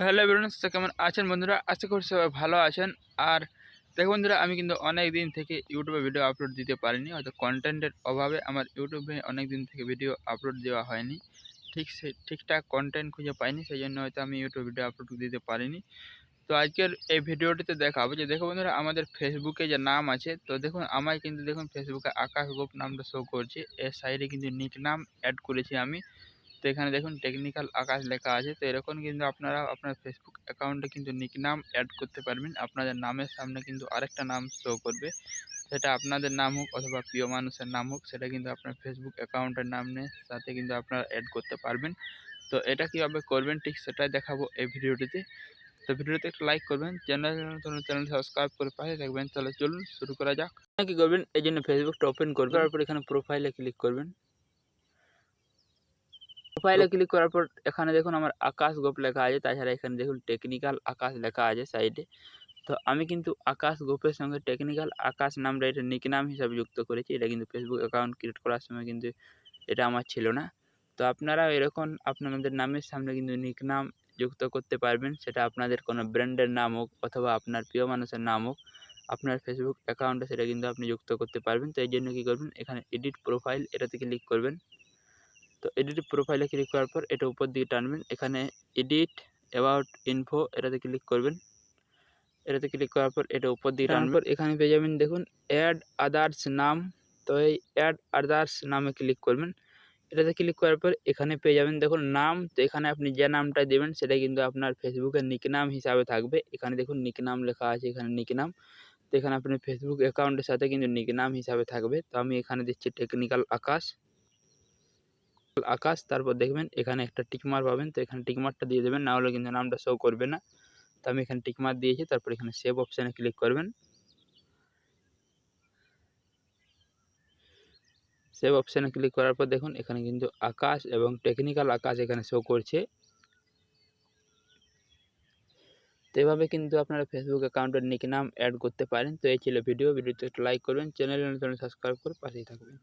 তো হ্যালো বেরোন কেমন আছেন বন্ধুরা? আশা করি সবাই ভালো আছেন। আর দেখো বন্ধুরা, আমি কিন্তু অনেক দিন থেকে ইউটিউবে ভিডিও আপলোড দিতে পারিনি, হয়তো কন্টেন্টের অভাবে আমার ইউটিউবে অনেক দিন থেকে ভিডিও আপলোড দেওয়া হয়নি। ঠিক সে, ঠিকঠাক কন্টেন্ট খুঁজে পাইনি সেই জন্য হয়তো আমি ইউটিউব ভিডিও আপলোড দিতে পারিনি। তো আজকের এই ভিডিওটিতে দেখাবো যে, দেখো বন্ধুরা, আমাদের ফেসবুকে যে নাম আছে, তো দেখুন, আমায় কিন্তু দেখুন ফেসবুকে আকাশ গোপ নামটা শো করছে। এর সাইডে কিন্তু নিক নাম অ্যাড করেছি আমি। তো এখানে দেখুন টেকনিক্যাল আকাশ লেখা আছে। তো এরকম কিন্তু আপনারা আপনার ফেসবুক অ্যাকাউন্টে কিন্তু নিক নাম অ্যাড করতে পারবেন। আপনাদের নামের সামনে কিন্তু আরেকটা নাম শো করবে। সেটা আপনাদের নাম হোক অথবা প্রিয় মানুষের নাম হোক, সেটা কিন্তু আপনার ফেসবুক অ্যাকাউন্টের নাম নামের সাথে কিন্তু আপনারা অ্যাড করতে পারবেন। তো এটা কীভাবে করবেন ঠিক সেটাই দেখাবো এই ভিডিওটিতে। তো ভিডিওতে একটু লাইক করবেন চ্যানেল চ্যানেল সাবস্ক্রাইব করে পাশে থাকবেন। তাহলে চলুন শুরু করা যাক। কী করবেন, এই জন্য ফেসবুকটা ওপেন করবেন। তারপর এখানে প্রোফাইলে ক্লিক করবেন। প্রোফাইলে ক্লিক করার পর এখানে দেখুন আমার আকাশ গোপ লেখা আছে, তাছাড়া এখানে দেখুন টেকনিক্যাল আকাশ লেখা আছে সাইডে তো আমি কিন্তু আকাশ গোপের সঙ্গে টেকনিক্যাল আকাশ নামটা এটা নিক নাম হিসাবে যুক্ত করেছি, এটা কিন্তু ফেসবুক অ্যাকাউন্ট ক্রিয়েট করার সময় কিন্তু এটা আমার ছিল না। তো আপনারা এরকম আপনাদের নামের সামনে কিন্তু নিক নাম যুক্ত করতে পারবেন, সেটা আপনাদের কোনো ব্র্যান্ডের নাম হোক অথবা আপনার প্রিয় মানুষের নাম হোক, আপনার ফেসবুক অ্যাকাউন্টে সেটা কিন্তু আপনি যুক্ত করতে পারবেন। তো এই জন্য কী করবেন, এখানে এডিট প্রোফাইল এটাতে ক্লিক করবেন। তো এডিট প্রোফাইলে ক্লিক করার পর এটা উপর দিকে টানবেন। এখানে এডিট অ্যাবাউট ইনফো এটাতে ক্লিক করবেন। এটাতে ক্লিক করার পর এটা উপর দিকে টানার পর এখানে পেয়ে যাবেন দেখুন অ্যাড আদার্স নাম। তো এই অ্যাড আদার্স নামে ক্লিক করবেন। এটাতে ক্লিক করার পর এখানে পেয়ে যাবেন দেখুন নাম। তো এখানে আপনি যে নামটা দেবেন সেটা কিন্তু আপনার ফেসবুকের নিক নাম হিসাবে থাকবে। এখানে দেখুন নিক নাম লেখা আছে এখানে নিক নাম তো এখানে আপনার ফেসবুক অ্যাকাউন্টের সাথে কিন্তু নিক নাম হিসাবে থাকবে। তো আমি এখানে দিচ্ছি টেকনিক্যাল আকাশ। আকাশ, তারপর দেখবেন এখানে একটা টিকমার পাবেন। তো এখানে টিকমারটা দিয়ে দেবেন, না হলে কিন্তু নামটা শো করবে না। তো আমি এখানে টিকমার দিয়েছি, তারপর এখানে সেভ অপশানে ক্লিক করবেন। সেভ অপশানে ক্লিক করার পর দেখুন, এখানে কিন্তু আকাশ এবং টেকনিক্যাল আকাশ এখানে শো করছে। তো এভাবে কিন্তু আপনারা ফেসবুক অ্যাকাউন্টের নিক নাম অ্যাড করতে পারেন। তো এই ছিল ভিডিও ভিডিওতে একটু লাইক করবেন চ্যানেল সাবস্ক্রাইব করে পাশেই থাকবেন।